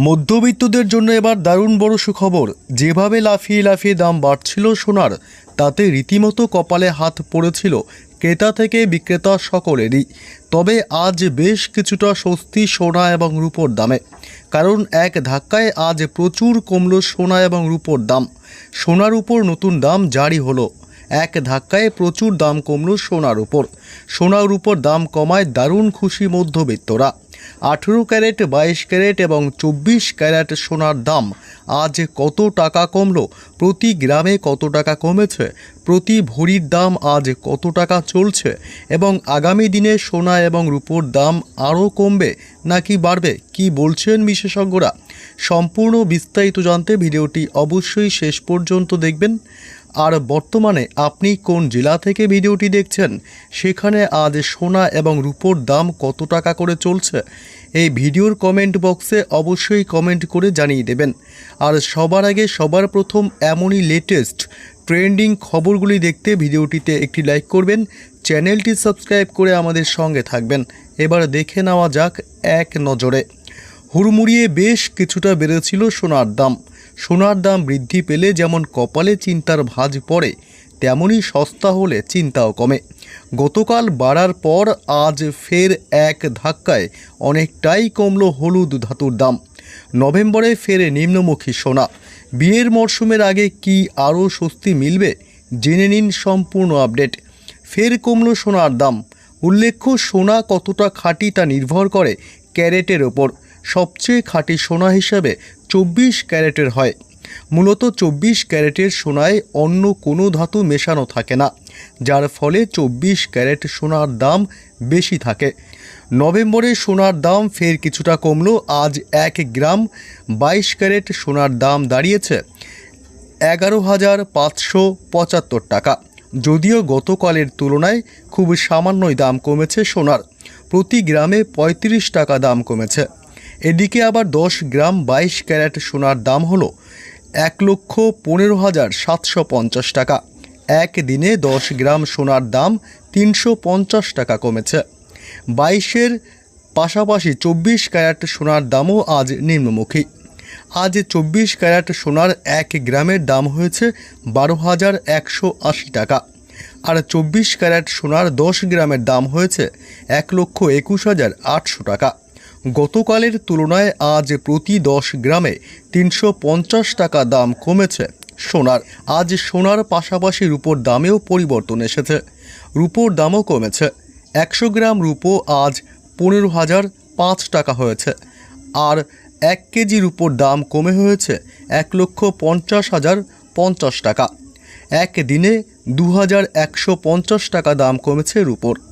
মধ্যবিত্তদের জন্য এবার দারুণ বড় সুখবর। যেভাবে লাফিয়ে লাফিয়ে দাম বাড়ছিল সোনার, তাতে রীতিমতো কপালে হাত পড়েছিল ক্রেতা থেকে বিক্রেতা সকলেরই। তবে আজ বেশ কিছুটা স্বস্তি সোনা এবং রূপোর দামে। কারণ এক ধাক্কায় আজ প্রচুর কমল সোনা এবং রূপোর দাম। সোনার উপর নতুন দাম জারি হলো। এক ধাক্কায় প্রচুর দাম কমল সোনার উপর। সোনার উপর দাম কমায় দারুণ খুশি মধ্যবিত্তরা। আঠেরো ক্যারেট, বাইশ ক্যারেট এবং চব্বিশ ক্যারেট সোনার দাম। আজ কত টাকা কমলো? প্রতি গ্রামে কত টাকা কমেছে? প্রতি ভরির দাম আজ কত টাকা চলছে? এবং আগামী দিনে সোনা এবং রূপোর দাম আরও কমবে নাকি বাড়বে? কি বলছেন বিশেষজ্ঞরা? সম্পূর্ণ বিস্তারিত জানতে ভিডিওটি অবশ্যই শেষ পর্যন্ত দেখবেন। আর বর্তমানে আপনি কোন জেলা থেকে ভিডিওটি দেখছেন, সেখানে আজ সোনা এবং রূপোর দাম কত টাকা করে চলছে, এই ভিডিওর কমেন্ট বক্সে অবশ্যই কমেন্ট করে জানিয়ে দেবেন। আর সবার আগে সবার প্রথম এমনই লেটেস্ট ট্রেন্ডিং খবরগুলি দেখতে ভিডিওটিতে একটি লাইক করবেন, চ্যানেলটি সাবস্ক্রাইব করে আমাদের সঙ্গে থাকবেন। এবার দেখে নেওয়া যাক এক নজরে। হুড়মুড়িয়ে বেশ কিছুটা বেড়েছিল সোনার দাম। সোনার দাম বৃদ্ধি পেলে যেমন কপালে চিন্তার ভাঁজ পড়ে, তেমনই সস্তা হলে চিন্তাও কমে। গতকাল বাড়ার পর আজ ফের এক ধাক্কায় অনেকটাই কমলো হলুদ ধাতুর দাম। নভেম্বরে ফের নিম্নমুখী সোনা। বিয়ের মরশুমের আগে কি আরও স্বস্তি মিলবে? জেনে নিন সম্পূর্ণ আপডেট। ফের কমলো সোনার দাম। উল্লেখ্য, সোনা কতটা খাঁটি তা নির্ভর করে ক্যারেটের ওপর। সবচেয়ে খাঁটি সোনা হিসাবে চব্বিশ ক্যারেটের হয়। মূলত চব্বিশ ক্যারেটের সোনায় অন্য কোনো ধাতু মেশানো থাকে না, যার ফলে চব্বিশ ক্যারেট সোনার দাম বেশি থাকে। নভেম্বরে সোনার দাম ফের কিছুটা কমল, আজ এক গ্রাম বাইশ ক্যারেট সোনার দাম দাঁড়িয়েছে এগারো হাজার পাঁচশো পঁচাত্তর টাকা। যদিও গতকালের তুলনায় খুব সামান্যই দাম কমেছে সোনার। প্রতি গ্রামে পঁয়ত্রিশ টাকা দাম কমেছে। এদিকে আবার দশ গ্রাম বাইশ ক্যারেট সোনার দাম হলো এক লক্ষ পনেরো হাজার সাতশো পঞ্চাশ টাকা। এক দিনে দশ গ্রাম সোনার দাম তিনশো পঞ্চাশ টাকা কমেছে। বাইশের পাশাপাশি চব্বিশ ক্যারেট সোনার দামও আজ নিম্নমুখী। আজ চব্বিশ ক্যারেট সোনার এক গ্রামের দাম হয়েছে বারো হাজার একশো আশি টাকা। আর চব্বিশ ক্যারেট সোনার দশ গ্রামের দাম হয়েছে এক লক্ষ একুশ হাজার আটশো টাকা। গতকালের তুলনায় আজ প্রতি দশ গ্রামে তিনশো পঞ্চাশ টাকা দাম কমেছে সোনার। আজ সোনার পাশাপাশি রূপোর দামেও পরিবর্তন এসেছে। রূপোর দামও কমেছে। একশো গ্রাম রূপো আজ পনেরো হাজার পাঁচ টাকা হয়েছে। আর এক কেজি উপর দাম কমে হয়েছে এক লক্ষ পঞ্চাশ হাজার পঞ্চাশ টাকা। এক দিনে দু হাজার একশো পঞ্চাশ টাকা দাম কমেছে রুপোর।